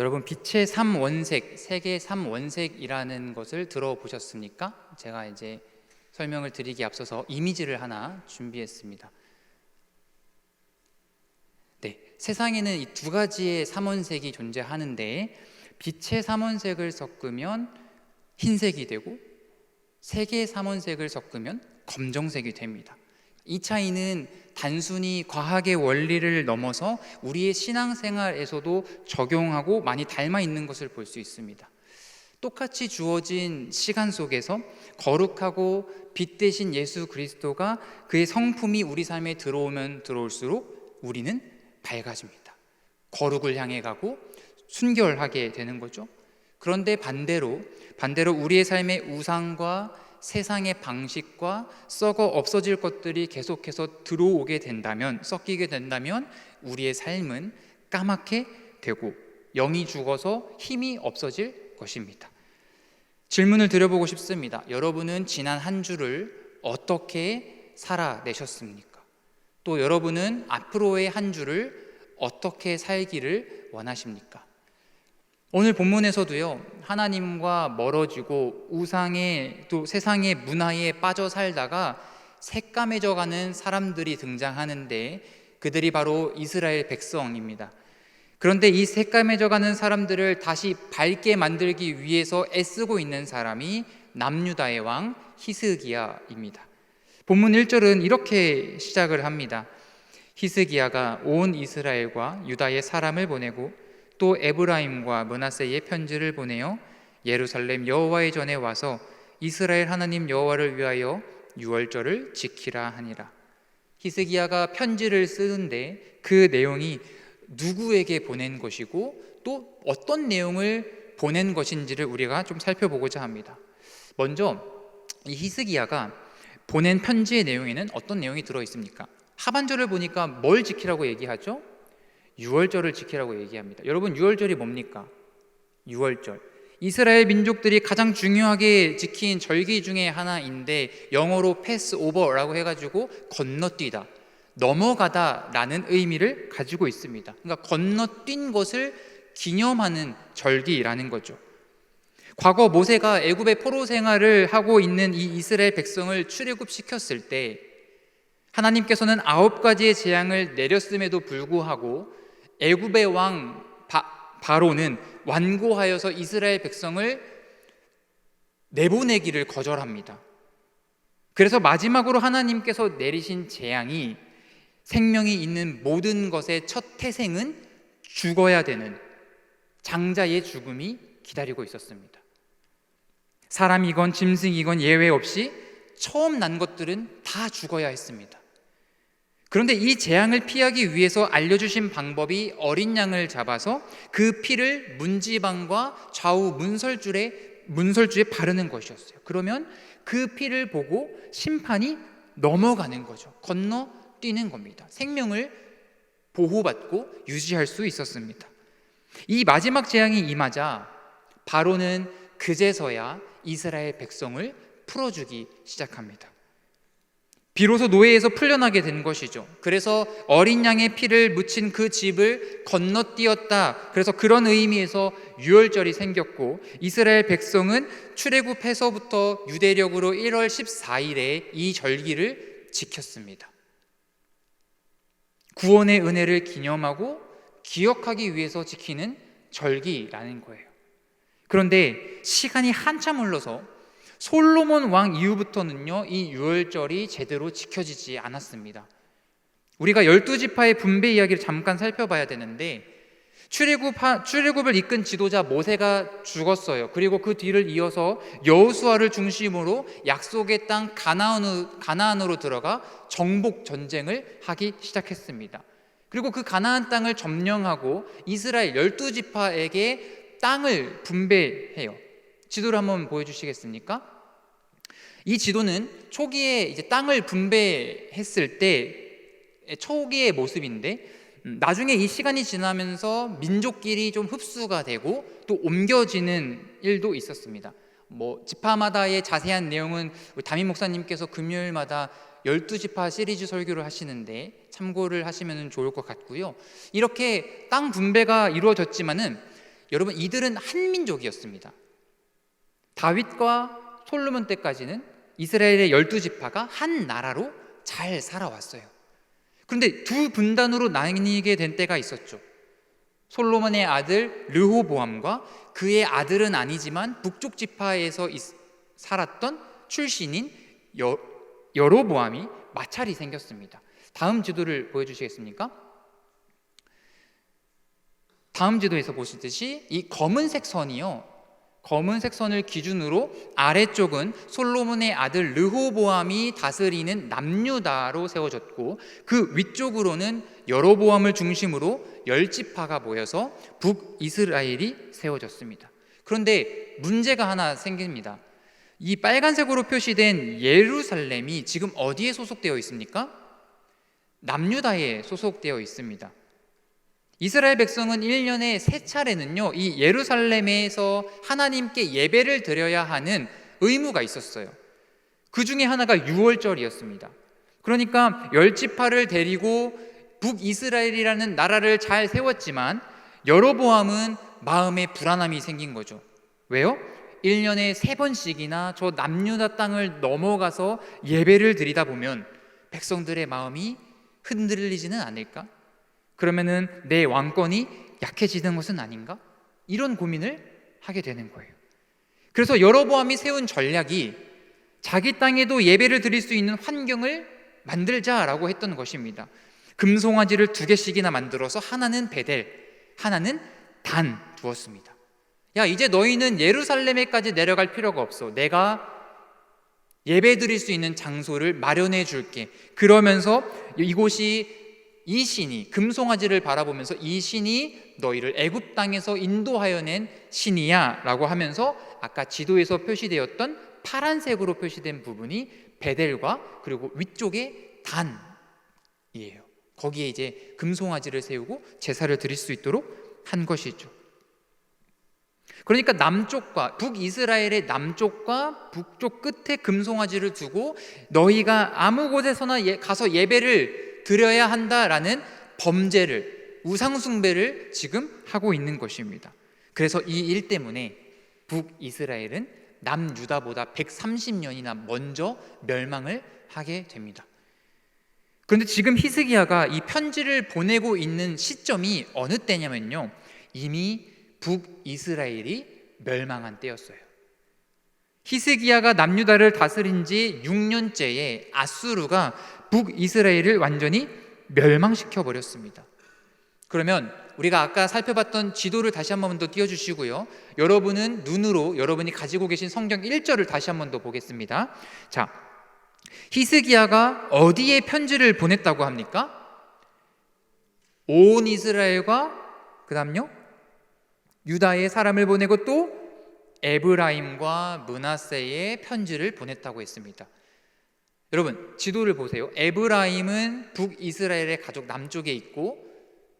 여러분 빛의 삼원색, 세계 삼원색이라는 것을 들어보셨습니까? 제가 이제 설명을 드리기 앞서서 이미지를 하나 준비했습니다. 네, 세상에는 이 두 가지의 삼원색이 존재하는데 빛의 삼원색을 섞으면 흰색이 되고 세계의 삼원색을 섞으면 검정색이 됩니다. 이 차이는 단순히 과학의 원리를 넘어서 우리의 신앙생활에서도 적용하고 많이 닮아 있는 것을 볼 수 있습니다. 똑같이 주어진 시간 속에서 거룩하고 빛 대신 예수 그리스도가 그의 성품이 우리 삶에 들어오면 들어올수록 우리는 밝아집니다. 거룩을 향해 가고 순결하게 되는 거죠. 그런데 반대로 반대로 우리의 삶의 우상과 세상의 방식과 썩어 없어질 것들이 계속해서 들어오게 된다면 섞이게 된다면 우리의 삶은 까맣게 되고 영이 죽어서 힘이 없어질 것입니다. 질문을 드려보고 싶습니다. 여러분은 지난 한 주를 어떻게 살아내셨습니까? 또 여러분은 앞으로의 한 주를 어떻게 살기를 원하십니까? 오늘 본문에서도요, 하나님과 멀어지고 우상의 또 세상의 문화에 빠져 살다가 새까매져 가는 사람들이 등장하는데 그들이 바로 이스라엘 백성입니다. 그런데 이 새까매져 가는 사람들을 다시 밝게 만들기 위해서 애쓰고 있는 사람이 남유다의 왕 히스기야입니다. 본문 1절은 이렇게 시작을 합니다. 히스기야가 온 이스라엘과 유다의 사람을 보내고 또 에브라임과 문하세의 편지를 보내어 예루살렘 여호와의 전에 와서 이스라엘 하나님 여호와를 위하여 유월절을 지키라 하니라. 히스기야가 편지를 쓰는데 그 내용이 누구에게 보낸 것이고 또 어떤 내용을 보낸 것인지를 우리가 좀 살펴보고자 합니다. 먼저 이 히스기야가 보낸 편지의 내용에는 어떤 내용이 들어 있습니까? 하반절을 보니까 뭘 지키라고 얘기하죠? 유월절을 지키라고 얘기합니다. 여러분 유월절이 뭡니까? 유월절. 이스라엘 민족들이 가장 중요하게 지킨 절기 중에 하나인데 영어로 패스 오버라고 해 가지고 건너뛰다, 넘어가다라는 의미를 가지고 있습니다. 그러니까 건너뛴 것을 기념하는 절기라는 거죠. 과거 모세가 애굽의 포로 생활을 하고 있는 이 이스라엘 백성을 출애굽 시켰을 때 하나님께서는 아홉 가지의 재앙을 내렸음에도 불구하고 애굽의 왕 바, 로는 완고하여서 이스라엘 백성을 내보내기를 거절합니다. 그래서 마지막으로 하나님께서 내리신 재앙이 생명이 있는 모든 것의 첫 태생은 죽어야 되는 장자의 죽음이 기다리고 있었습니다. 사람이건 짐승이건 예외 없이 처음 난 것들은 다 죽어야 했습니다. 그런데 이 재앙을 피하기 위해서 알려주신 방법이 어린 양을 잡아서 그 피를 문지방과 좌우 문설줄에 문설주에 바르는 것이었어요. 그러면 그 피를 보고 심판이 넘어가는 거죠. 건너뛰는 겁니다. 생명을 보호받고 유지할 수 있었습니다. 이 마지막 재앙이 임하자 바로는 그제서야 이스라엘 백성을 풀어주기 시작합니다. 비로소 노예에서 풀려나게 된 것이죠. 그래서 어린 양의 피를 묻힌 그 집을 건너뛰었다. 그래서 그런 의미에서 유월절이 생겼고 이스라엘 백성은 출애굽해서부터 유대력으로 1월 14일에 이 절기를 지켰습니다. 구원의 은혜를 기념하고 기억하기 위해서 지키는 절기라는 거예요. 그런데 시간이 한참 흘러서 솔로몬 왕 이후부터는요, 이 유월절이 제대로 지켜지지 않았습니다. 우리가 열두 지파의 분배 이야기를 잠깐 살펴봐야 되는데 출애굽 출애굽을 이끈 지도자 모세가 죽었어요. 그리고 그 뒤를 이어서 여호수아를 중심으로 약속의 땅 가나안으로, 가나안으로 들어가 정복 전쟁을 하기 시작했습니다. 그리고 그 가나안 땅을 점령하고 이스라엘 열두 지파에게 땅을 분배해요. 지도를 한번 보여주시겠습니까? 이 지도는 초기에 이제 땅을 분배했을 때 초기의 모습인데 음, 나중에 이 시간이 지나면서 민족끼리 좀 흡수가 되고 또 옮겨지는 일도 있었습니다. 뭐 지파마다의 자세한 내용은 담임 목사님께서 금요일마다 12지파 시리즈 설교를 하시는데 참고를 하시면 좋을 것 같고요. 이렇게 땅 분배가 이루어졌지만은 여러분 이들은 한 민족이었습니다. 다윗과 솔로몬 때까지는 이스라엘의 열두 지파가 한 나라로 잘 살아왔어요. 그런데 두 분단으로 나뉘게 된 때가 있었죠. 솔로몬의 아들 르호보암과 그의 아들은 아니지만 북쪽 지파에서 있- 살았던 출신인 여, 여로보암이 마찰이 생겼습니다. 다음 지도를 보여주시겠습니까? 다음 지도에서 보시듯이 이 검은색 선이요. 검은색 선을 기준으로 아래쪽은 솔로몬의 아들 르호보암이 다스리는 남유다로 세워졌고 그 위쪽으로는 여로보암을 중심으로 열 지파가 모여서 북이스라엘이 세워졌습니다. 그런데 문제가 하나 생깁니다. 이 빨간색으로 표시된 예루살렘이 지금 어디에 소속되어 있습니까? 남유다에 소속되어 있습니다. 이스라엘 백성은 1년에 세 차례는요, 이 예루살렘에서 하나님께 예배를 드려야 하는 의무가 있었어요. 그 중에 하나가 6월절이었습니다. 그러니까 열 지파를 데리고 북이스라엘이라는 나라를 잘 세웠지만 여로보암은 마음에 불안함이 생긴 거죠. 왜요? 1년에 세 번씩이나 저 남유다 땅을 넘어가서 예배를 드리다 보면 백성들의 마음이 흔들리지는 않을까? 그러면은 내 왕권이 약해지는 것은 아닌가? 이런 고민을 하게 되는 거예요. 그래서 여로보암이 세운 전략이 자기 땅에도 예배를 드릴 수 있는 환경을 만들자라고 했던 것입니다. 금송아지를 두 개씩이나 만들어서 하나는 베델, 하나는 단 두었습니다. 야, 이제 너희는 예루살렘에까지 내려갈 필요가 없어. 내가 예배 드릴 수 있는 장소를 마련해 줄게. 그러면서 이곳이 이 신이 금송아지를 바라보면서 이 신이 너희를 애굽 땅에서 인도하여 낸 신이야라고 하면서 아까 지도에서 표시되었던 파란색으로 표시된 부분이 베델과 그리고 위쪽에 단이에요. 거기에 이제 금송아지를 세우고 제사를 드릴 수 있도록 한 것이죠. 그러니까 남쪽과 북이스라엘의 남쪽과 북쪽 끝에 금송아지를 두고 너희가 아무 곳에서나 예- 가서 예배를 드려야 한다라는 범죄를 우상숭배를 지금 하고 있는 것입니다. 그래서 이 일 때문에 북이스라엘은 남유다보다 130년이나 먼저 멸망을 하게 됩니다. 그런데 지금 히스기야가 이 편지를 보내고 있는 시점이 어느 때냐면요. 이미 북이스라엘이 멸망한 때였어요. 히스기야가 남유다를 다스린 지 6년째에 아수르가 북이스라엘을 완전히 멸망시켜 버렸습니다. 그러면 우리가 아까 살펴봤던 지도를 다시 한 번 더 띄워 주시고요. 여러분은 눈으로 여러분이 가지고 계신 성경 1절을 다시 한 번 더 보겠습니다. 자, 히스기야가 어디에 편지를 보냈다고 합니까? 온 이스라엘과 그 다음요 유다의 사람을 보내고 또 에브라임과 문하세의 편지를 보냈다고 했습니다. 여러분 지도를 보세요. 에브라임은 북이스라엘의 가족 남쪽에 있고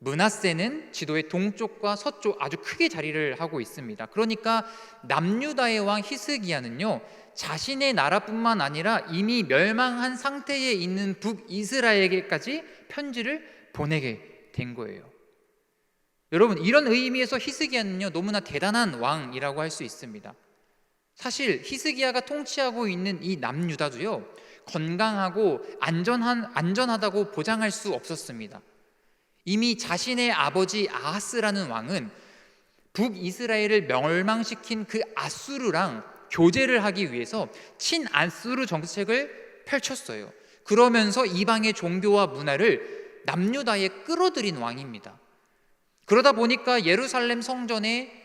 문하세는 지도의 동쪽과 서쪽 아주 크게 자리를 하고 있습니다. 그러니까 남유다의 왕 히스기야는요 자신의 나라뿐만 아니라 이미 멸망한 상태에 있는 북이스라엘에게까지 편지를 보내게 된 거예요. 여러분 이런 의미에서 히스기야는요 너무나 대단한 왕이라고 할 수 있습니다. 사실 히스기야가 통치하고 있는 이 남유다도요 건강하고 안전한 안전하다고 보장할 수 없었습니다. 이미 자신의 아버지 아하스라는 왕은 북이스라엘을 멸망시킨 그 아수르랑 교제를 하기 위해서 친아수르 정책을 펼쳤어요. 그러면서 이방의 종교와 문화를 남유다에 끌어들인 왕입니다. 그러다 보니까 예루살렘 성전에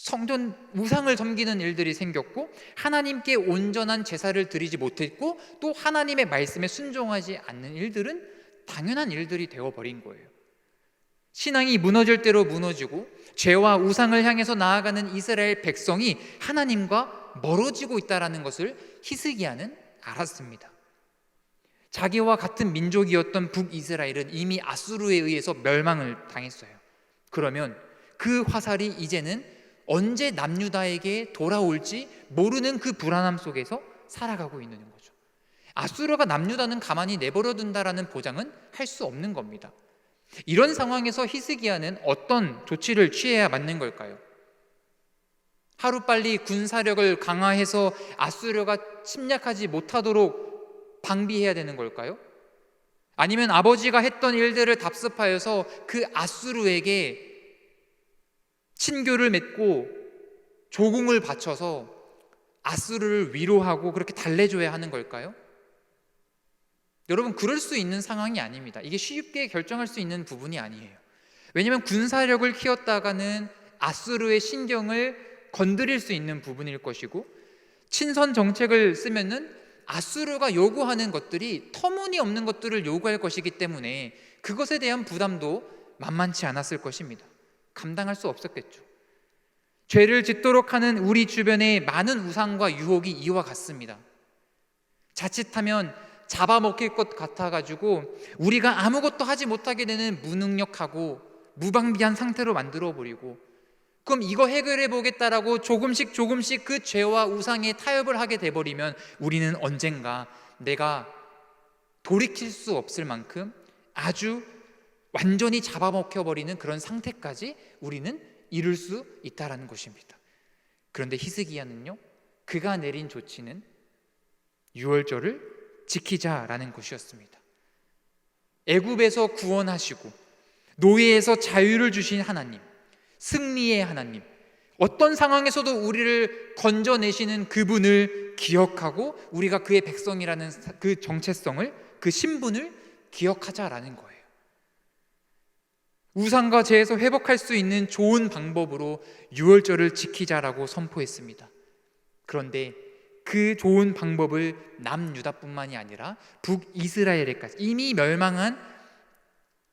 성전 우상을 섬기는 일들이 생겼고 하나님께 온전한 제사를 드리지 못했고 또 하나님의 말씀에 순종하지 않는 일들은 당연한 일들이 되어 버린 거예요. 신앙이 무너질 대로 무너지고 죄와 우상을 향해서 나아가는 이스라엘 백성이 하나님과 멀어지고 있다라는 것을 히스기야는 알았습니다. 자기와 같은 민족이었던 북이스라엘은 이미 아수르에 의해서 멸망을 당했어요. 그러면 그 화살이 이제는 언제 남유다에게 돌아올지 모르는 그 불안함 속에서 살아가고 있는 거죠. 아수르가 남유다는 가만히 내버려 둔다라는 보장은 할 수 없는 겁니다. 이런 상황에서 히스기야는 어떤 조치를 취해야 맞는 걸까요? 하루빨리 군사력을 강화해서 아수르가 침략하지 못하도록 방비해야 되는 걸까요? 아니면 아버지가 했던 일들을 답습하여서 그 아수르에게 친교를 맺고 조공을 바쳐서 아수르를 위로하고 그렇게 달래줘야 하는 걸까요? 여러분 그럴 수 있는 상황이 아닙니다. 이게 쉽게 결정할 수 있는 부분이 아니에요. 왜냐하면 군사력을 키웠다가는 아수르의 신경을 건드릴 수 있는 부분일 것이고 친선 정책을 쓰면은 아수르가 요구하는 것들이 터무니없는 것들을 요구할 것이기 때문에 그것에 대한 부담도 만만치 않았을 것입니다. 감당할 수 없었겠죠. 죄를 짓도록 하는 우리 주변의 많은 우상과 유혹이 이와 같습니다. 자칫하면 잡아먹힐 것 같아가지고 우리가 아무것도 하지 못하게 되는 무능력하고 무방비한 상태로 만들어 버리고 그럼 이거 해결해 보겠다라고 조금씩 조금씩 그 죄와 우상에 타협을 하게 돼 버리면 우리는 언젠가 내가 돌이킬 수 없을 만큼 아주 완전히 잡아먹혀 버리는 그런 상태까지 우리는 이룰 수 있다라는 것입니다. 그런데 히스기야는요. 그가 내린 조치는 유월절을 지키자라는 것이었습니다. 애굽에서 구원하시고 노예에서 자유를 주신 하나님, 승리의 하나님, 어떤 상황에서도 우리를 건져내시는 그분을 기억하고 우리가 그의 백성이라는 그 정체성을 그 신분을 기억하자라는 거예요. 우상과 죄에서 회복할 수 있는 좋은 방법으로 유월절을 지키자라고 선포했습니다. 그런데 그 좋은 방법을 남유다뿐만이 아니라 북이스라엘에까지 이미 멸망한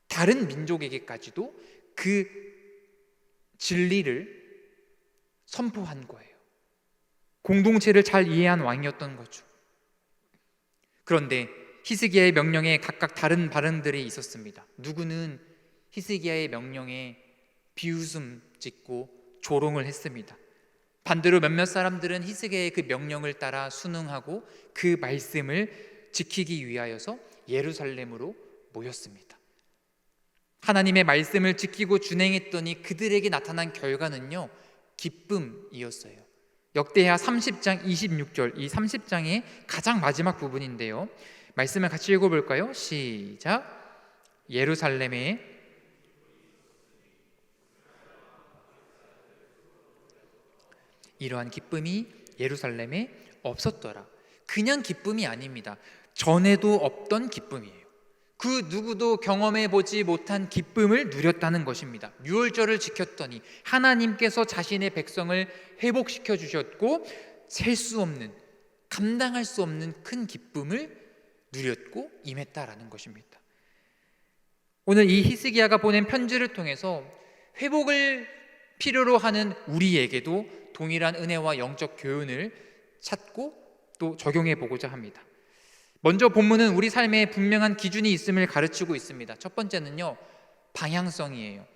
다른 민족에게까지도 그 진리를 선포한 거예요. 공동체를 잘 이해한 왕이었던 거죠. 그런데 히스기야의 명령에 각각 다른 발언들이 있었습니다. 누구는 히스기야의 명령에 비웃음 짓고 조롱을 했습니다. 반대로 몇몇 사람들은 히스기야의 그 명령을 따라 순응하고 그 말씀을 지키기 위하여서 예루살렘으로 모였습니다. 하나님의 말씀을 지키고 준행했더니 그들에게 나타난 결과는요, 기쁨이었어요. 역대하 30장 26절, 이 30장의 가장 마지막 부분인데요. 말씀을 같이 읽어 볼까요? 시작. 예루살렘에 이러한 기쁨이 예루살렘에 없었더라. 그냥 기쁨이 아닙니다. 전에도 없던 기쁨이에요. 그 누구도 경험해 보지 못한 기쁨을 누렸다는 것입니다. 유월절을 지켰더니 하나님께서 자신의 백성을 회복시켜 주셨고 셀 수 없는 감당할 수 없는 큰 기쁨을 누렸고 임했다라는 것입니다. 오늘 이 히스기야가 보낸 편지를 통해서 회복을 필요로 하는 우리에게도 동일한 은혜와 영적 교훈을 찾고 또 적용해 보고자 합니다. 먼저 본문은 우리 삶에 분명한 기준이 있음을 가르치고 있습니다. 첫 번째는요, 방향성이에요.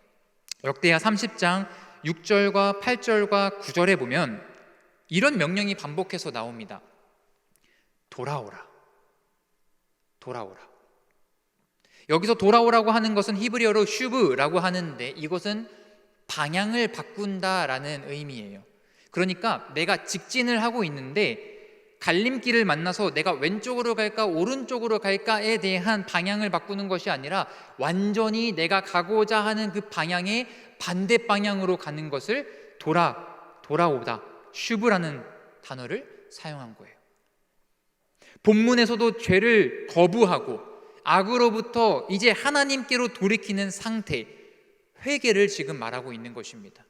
역대하 30장 6절과 8절과 9절에 보면 이런 명령이 반복해서 나옵니다. 돌아오라. 돌아오라. 여기서 돌아오라고 하는 것은 히브리어로 슈브라고 하는데 이것은 방향을 바꾼다라는 의미예요. 그러니까 내가 직진을 하고 있는데 갈림길을 만나서 내가 왼쪽으로 갈까 오른쪽으로 갈까에 대한 방향을 바꾸는 것이 아니라 완전히 내가 가고자 하는 그 방향의 반대 방향으로 가는 것을 돌아 돌아오다 슈브라는 단어를 사용한 거예요. 본문에서도 죄를 거부하고 악으로부터 이제 하나님께로 돌이키는 상태 회개를 지금 말하고 있는 것입니다.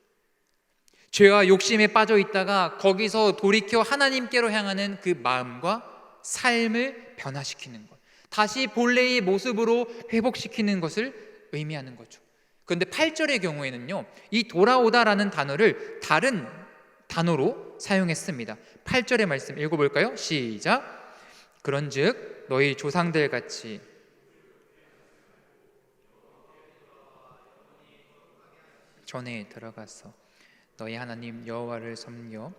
죄와 욕심에 빠져 있다가 거기서 돌이켜 하나님께로 향하는 그 마음과 삶을 변화시키는 것. 다시 본래의 모습으로 회복시키는 것을 의미하는 거죠. 그런데 8절의 경우에는요, 이 돌아오다라는 단어를 다른 단어로 사용했습니다. 8절의 말씀 읽어볼까요? 시작. 그런 즉 너희 조상들 같이 전에 들어가서 너희 하나님 여호와를 섬겨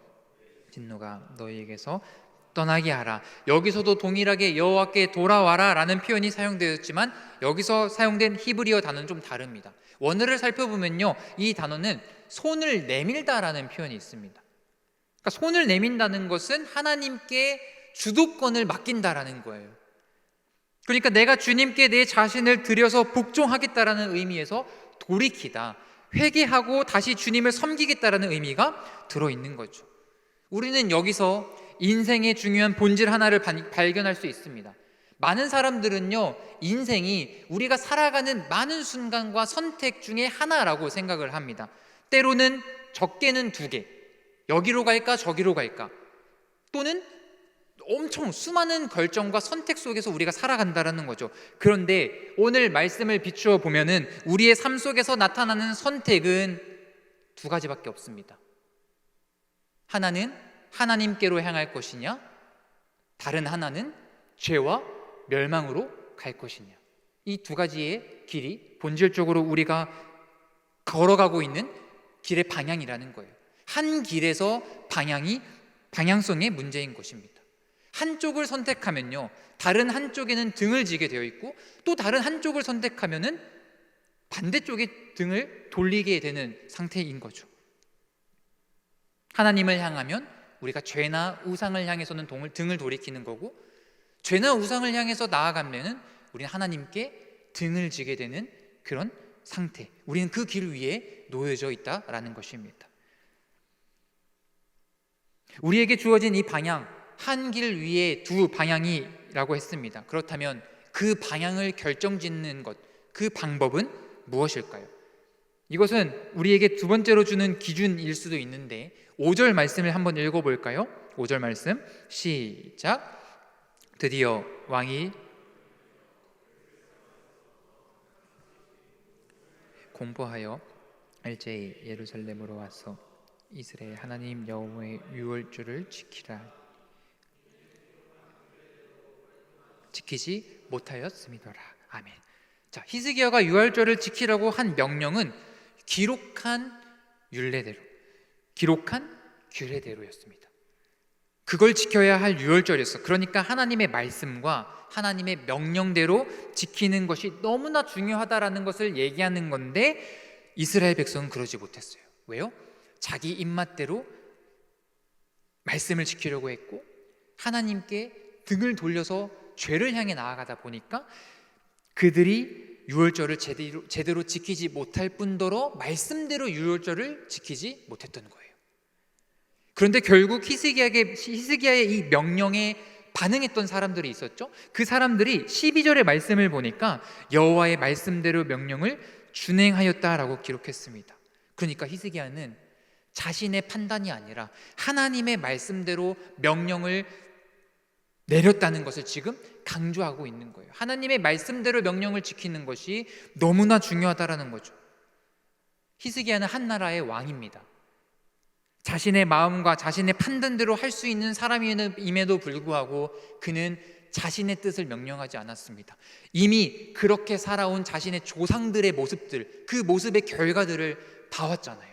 진노가 너희에게서 떠나게 하라. 여기서도 동일하게 여호와께 돌아와라라는 표현이 사용되었지만 여기서 사용된 히브리어 단어는 좀 다릅니다. 원어를 살펴보면요, 이 단어는 손을 내밀다라는 표현이 있습니다. 그러니까 손을 내민다는 것은 하나님께 주도권을 맡긴다라는 거예요. 그러니까 내가 주님께 내 자신을 들여서 복종하겠다라는 의미에서 돌이키다, 회개하고 다시 주님을 섬기겠다라는 의미가 들어 있는 거죠. 우리는 여기서 인생의 중요한 본질 하나를 발견할 수 있습니다. 많은 사람들은요, 인생이 우리가 살아가는 많은 순간과 선택 중에 하나라고 생각을 합니다. 때로는 적게는 두 개, 여기로 갈까, 저기로 갈까, 또는 엄청 수많은 결정과 선택 속에서 우리가 살아간다라는 거죠. 그런데 오늘 말씀을 비추어 보면은 우리의 삶 속에서 나타나는 선택은 두 가지밖에 없습니다. 하나는 하나님께로 향할 것이냐, 다른 하나는 죄와 멸망으로 갈 것이냐. 이 두 가지의 길이 본질적으로 우리가 걸어가고 있는 길의 방향이라는 거예요. 한 길에서 방향이 방향성의 문제인 것입니다. 한쪽을 선택하면요. 다른 한쪽에는 등을 지게 되어 있고 또 다른 한쪽을 선택하면은 반대쪽에 등을 돌리게 되는 상태인 거죠. 하나님을 향하면 우리가 죄나 우상을 향해서는 등을 돌이키는 거고 죄나 우상을 향해서 나아가면은 우리는 하나님께 등을 지게 되는 그런 상태. 우리는 그 길 위에 놓여져 있다라는 것입니다. 우리에게 주어진 이 방향, 한 길 위에 두 방향이라고 했습니다. 그렇다면 그 방향을 결정짓는 것, 그 방법은 무엇일까요? 이것은 우리에게 두 번째로 주는 기준일 수도 있는데 5절 말씀을 한번 읽어 볼까요? 5절 말씀 시작. 드디어 왕이 공포하여 일제히 예루살렘으로 와서 이스라엘 하나님 여호와의 유월주를 지키라 지키지 못하였음이더라 아멘. 자 히스기야가 유월절을 지키라고 한 명령은 기록한 율례대로 기록한 규례대로였습니다. 그걸 지켜야 할 유월절이었어. 그러니까 하나님의 말씀과 하나님의 명령대로 지키는 것이 너무나 중요하다라는 것을 얘기하는 건데 이스라엘 백성은 그러지 못했어요. 왜요? 자기 입맛대로 말씀을 지키려고 했고 하나님께 등을 돌려서 죄를 향해 나아가다 보니까 그들이 유월절을 제대로, 제대로 지키지 못할 뿐더러 말씀대로 유월절을 지키지 못했던 거예요. 그런데 결국 히스기야의, 히스기야의 이 명령에 반응했던 사람들이 있었죠. 그 사람들이 12절의 말씀을 보니까 여호와의 말씀대로 명령을 준행하였다라고 기록했습니다. 그러니까 히스기야는 자신의 판단이 아니라 하나님의 말씀대로 명령을 내렸다는 것을 지금 강조하고 있는 거예요. 하나님의 말씀대로 명령을 지키는 것이 너무나 중요하다라는 거죠. 히스기야는 한 나라의 왕입니다. 자신의 마음과 자신의 판단대로 할 수 있는 사람임에도 불구하고 그는 자신의 뜻을 명령하지 않았습니다. 이미 그렇게 살아온 자신의 조상들의 모습들, 그 모습의 결과들을 봐왔잖아요.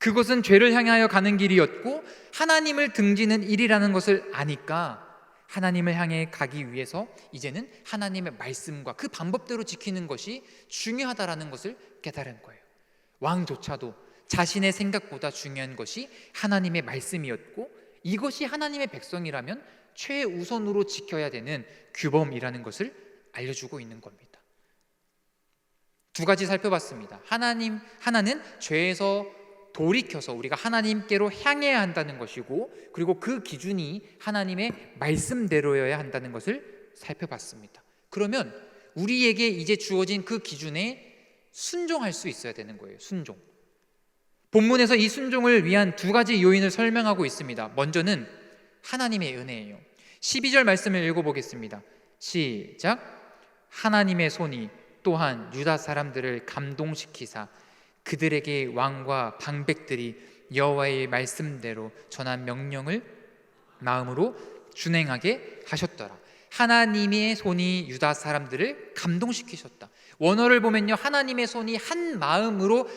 그것은 죄를 향하여 가는 길이었고 하나님을 등지는 일이라는 것을 아니까 하나님을 향해 가기 위해서 이제는 하나님의 말씀과 그 방법대로 지키는 것이 중요하다라는 것을 깨달은 거예요. 왕조차도 자신의 생각보다 중요한 것이 하나님의 말씀이었고 이것이 하나님의 백성이라면 최우선으로 지켜야 되는 규범이라는 것을 알려주고 있는 겁니다. 두 가지 살펴봤습니다. 하나님 하나는 죄에서 돌이켜서 우리가 하나님께로 향해야 한다는 것이고 그리고 그 기준이 하나님의 말씀대로여야 한다는 것을 살펴봤습니다. 그러면 우리에게 이제 주어진 그 기준에 순종할 수 있어야 되는 거예요. 순종. 본문에서 이 순종을 위한 두 가지 요인을 설명하고 있습니다. 먼저는 하나님의 은혜예요. 12절 말씀을 읽어보겠습니다. 시작. 하나님의 손이 또한 유다 사람들을 감동시키사 그들에게 왕과 방백들이 여호와의 말씀대로 전한 명령을 마음으로 준행하게 하셨더라. 하나님의 손이 유다 사람들을 감동시키셨다. 원어를 보면요. 하나님의 손이 한 마음으로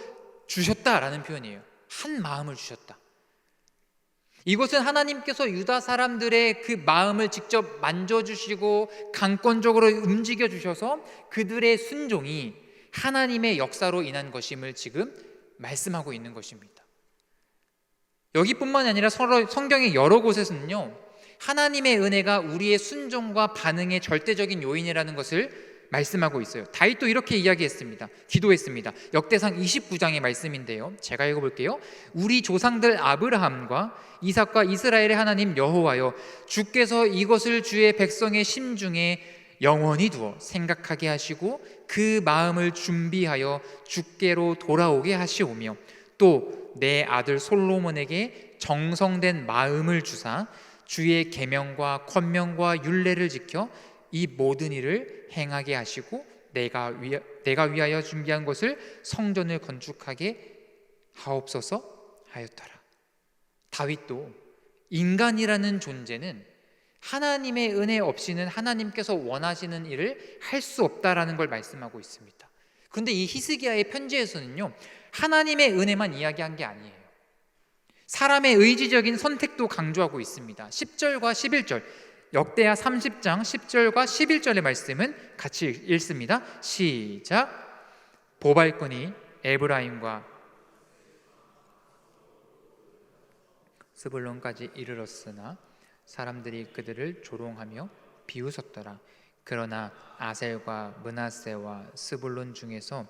주셨다라는 표현이에요. 한 마음을 주셨다. 이것은 하나님께서 유다 사람들의 그 마음을 직접 만져주시고 강권적으로 움직여 주셔서 그들의 순종이 하나님의 역사로 인한 것임을 지금 말씀하고 있는 것입니다. 여기뿐만 아니라 성경의 여러 곳에서는요, 하나님의 은혜가 우리의 순종과 반응의 절대적인 요인이라는 것을 말씀하고 있어요. 다윗도 이렇게 이야기했습니다. 기도했습니다. 역대상 29장의 말씀인데요. 제가 읽어볼게요. 우리 조상들 아브라함과 이삭과 이스라엘의 하나님 여호와여 주께서 이것을 주의 백성의 심중에 영원히 두어 생각하게 하시고 그 마음을 준비하여 주께로 돌아오게 하시오며 또 내 아들 솔로몬에게 정성된 마음을 주사 주의 계명과 권명과 율례를 지켜 이 모든 일을 행하게 하시고 내가 위 내가 위하여 준비한 것을 성전을 건축하게 하옵소서 하였더라. 다윗도 인간이라는 존재는 하나님의 은혜 없이는 하나님께서 원하시는 일을 할 수 없다라는 걸 말씀하고 있습니다. 그런데 이 히스기야의 편지에서는요. 하나님의 은혜만 이야기한 게 아니에요. 사람의 의지적인 선택도 강조하고 있습니다. 10절과 11절 역대하 30장 10절과 11절의 말씀은 같이 읽습니다. 시작. 보발꾼이 에브라임과 스불론까지 이르렀으나 사람들이 그들을 조롱하며 비웃었더라. 그러나 아셀과 문하세와 스불론 중에서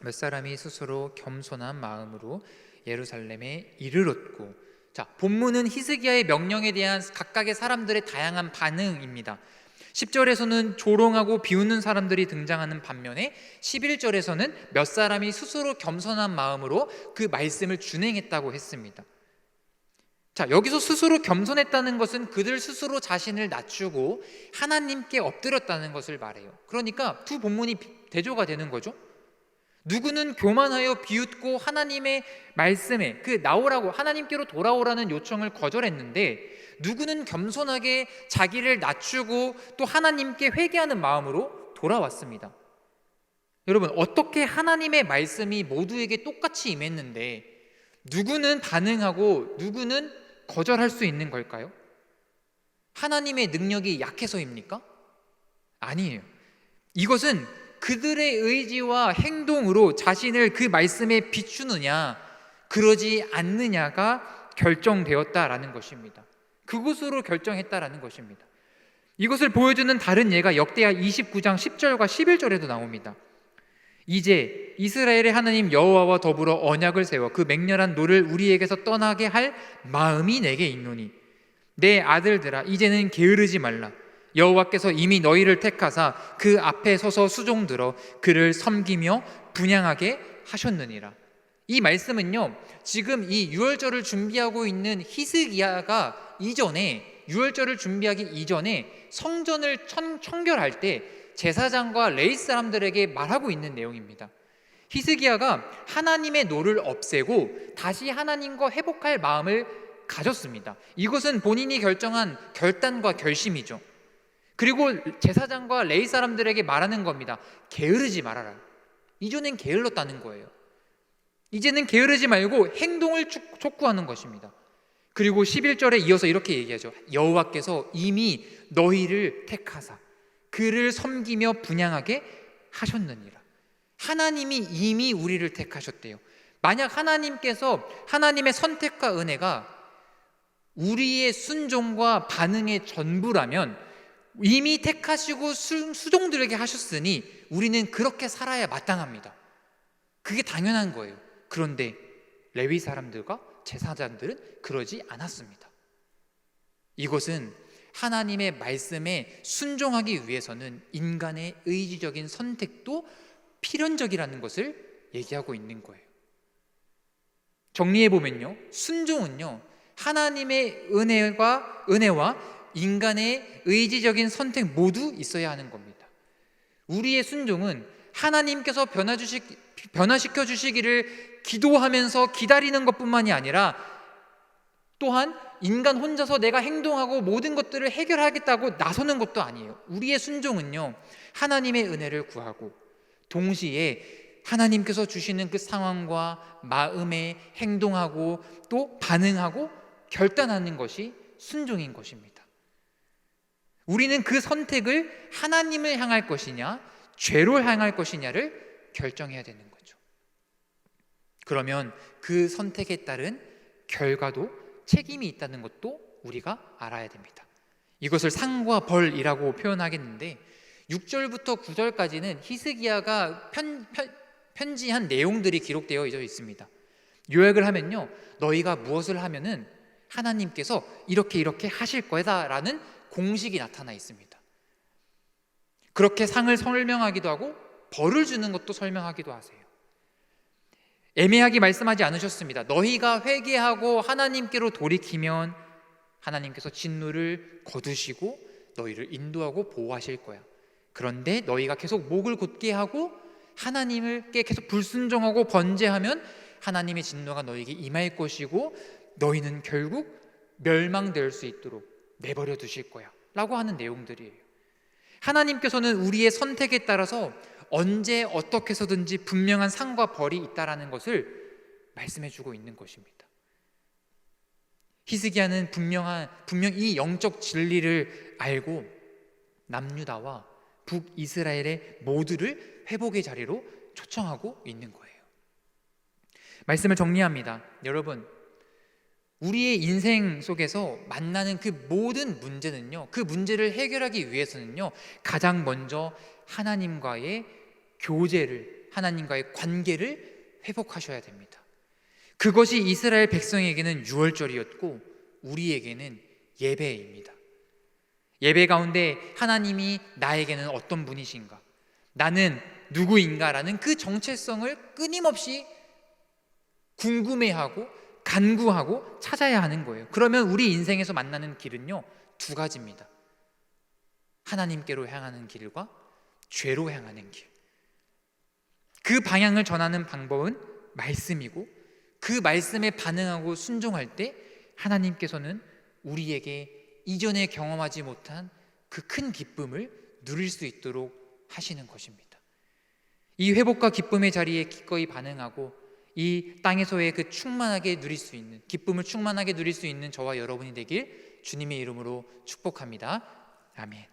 몇 사람이 스스로 겸손한 마음으로 예루살렘에 이르렀고 자, 본문은 히스기야의 명령에 대한 각각의 사람들의 다양한 반응입니다. 10절에서는 조롱하고 비웃는 사람들이 등장하는 반면에 11절에서는 몇 사람이 스스로 겸손한 마음으로 그 말씀을 준행했다고 했습니다. 자, 여기서 스스로 겸손했다는 것은 그들 스스로 자신을 낮추고 하나님께 엎드렸다는 것을 말해요. 그러니까 두 본문이 대조가 되는 거죠. 누구는 교만하여 비웃고 하나님의 말씀에 그 나오라고 하나님께로 돌아오라는 요청을 거절했는데 누구는 겸손하게 자기를 낮추고 또 하나님께 회개하는 마음으로 돌아왔습니다. 여러분 어떻게 하나님의 말씀이 모두에게 똑같이 임했는데 누구는 반응하고 누구는 거절할 수 있는 걸까요? 하나님의 능력이 약해서입니까? 아니에요. 이것은 그들의 의지와 행동으로 자신을 그 말씀에 비추느냐, 그러지 않느냐가 결정되었다라는 것입니다. 그것으로 결정했다라는 것입니다. 이것을 보여주는 다른 예가 역대하 29장 10절과 11절에도 나옵니다. 이제 이스라엘의 하나님 여호와와 더불어 언약을 세워 그 맹렬한 노를 우리에게서 떠나게 할 마음이 내게 있노니 내 아들들아 이제는 게으르지 말라 여호와께서 이미 너희를 택하사 그 앞에 서서 수종 들어 그를 섬기며 분양하게 하셨느니라. 이 말씀은요. 지금 이 유월절을 준비하고 있는 히스기야가 이전에 유월절을 준비하기 이전에 성전을 청, 청결할 때 제사장과 레이 사람들에게 말하고 있는 내용입니다. 히스기야가 하나님의 노를 없애고 다시 하나님과 회복할 마음을 가졌습니다. 이것은 본인이 결정한 결단과 결심이죠. 그리고 제사장과 레이 사람들에게 말하는 겁니다. 게으르지 말아라. 이전엔 게을렀다는 거예요. 이제는 게으르지 말고 행동을 촉구하는 것입니다. 그리고 11절에 이어서 이렇게 얘기하죠. 여호와께서 이미 너희를 택하사 그를 섬기며 분양하게 하셨느니라. 하나님이 이미 우리를 택하셨대요. 만약 하나님께서 하나님의 선택과 은혜가 우리의 순종과 반응의 전부라면 이미 택하시고 수종들에게 하셨으니 우리는 그렇게 살아야 마땅합니다. 그게 당연한 거예요. 그런데 레위 사람들과 제사장들은 그러지 않았습니다. 이것은 하나님의 말씀에 순종하기 위해서는 인간의 의지적인 선택도 필연적이라는 것을 얘기하고 있는 거예요. 정리해 보면요. 순종은요. 하나님의 은혜와 은혜와 인간의 의지적인 선택 모두 있어야 하는 겁니다. 우리의 순종은 하나님께서 변화주시, 변화시켜 주시기를 기도하면서 기다리는 것뿐만이 아니라 또한 인간 혼자서 내가 행동하고 모든 것들을 해결하겠다고 나서는 것도 아니에요. 우리의 순종은요, 하나님의 은혜를 구하고 동시에 하나님께서 주시는 그 상황과 마음에 행동하고 또 반응하고 결단하는 것이 순종인 것입니다. 우리는 그 선택을 하나님을 향할 것이냐, 죄로 향할 것이냐를 결정해야 되는 거죠. 그러면 그 선택에 따른 결과도 책임이 있다는 것도 우리가 알아야 됩니다. 이것을 상과 벌이라고 표현하겠는데 6절부터 9절까지는 히스기야가 편, 편, 편 지한 내용들이 기록되어 있습니다. 요약을 하면요. 너희가 무엇을 하면은 하나님께서 이렇게 이렇게 하실 거다라는 공식이 나타나 있습니다. 그렇게 상을 설명하기도 하고 벌을 주는 것도 설명하기도 하세요. 애매하게 말씀하지 않으셨습니다. 너희가 회개하고 하나님께로 돌이키면 하나님께서 진노를 거두시고 너희를 인도하고 보호하실 거야. 그런데 너희가 계속 목을 곧게 하고 하나님께 계속 불순종하고 번제하면 하나님의 진노가 너희에게 임할 것이고 너희는 결국 멸망될 수 있도록 내버려 두실 거야. 라고 하는 내용들이에요. 하나님께서는 우리의 선택에 따라서 언제 어떻게 해서든지 분명한 상과 벌이 있다라는 것을 말씀해 주고 있는 것입니다. 히스기야는 분명한 분명 이 영적 진리를 알고 남유다와 북 이스라엘의 모두를 회복의 자리로 초청하고 있는 거예요. 말씀을 정리합니다. 여러분, 우리의 인생 속에서 만나는 그 모든 문제는요, 그 문제를 해결하기 위해서는요, 가장 먼저 하나님과의 교제를, 하나님과의 관계를 회복하셔야 됩니다. 그것이 이스라엘 백성에게는 유월절이었고, 우리에게는 예배입니다. 예배 가운데 하나님이 나에게는 어떤 분이신가? 나는 누구인가라는 그 정체성을 끊임없이 궁금해하고 간구하고 찾아야 하는 거예요. 그러면 우리 인생에서 만나는 길은요, 두 가지입니다. 하나님께로 향하는 길과 죄로 향하는 길. 그 방향을 전하는 방법은 말씀이고 그 말씀에 반응하고 순종할 때 하나님께서는 우리에게 이전에 경험하지 못한 그 큰 기쁨을 누릴 수 있도록 하시는 것입니다. 이 회복과 기쁨의 자리에 기꺼이 반응하고 이 땅에서의 그 충만하게 누릴 수 있는 기쁨을 충만하게 누릴 수 있는 저와 여러분이 되길 주님의 이름으로 축복합니다. 아멘.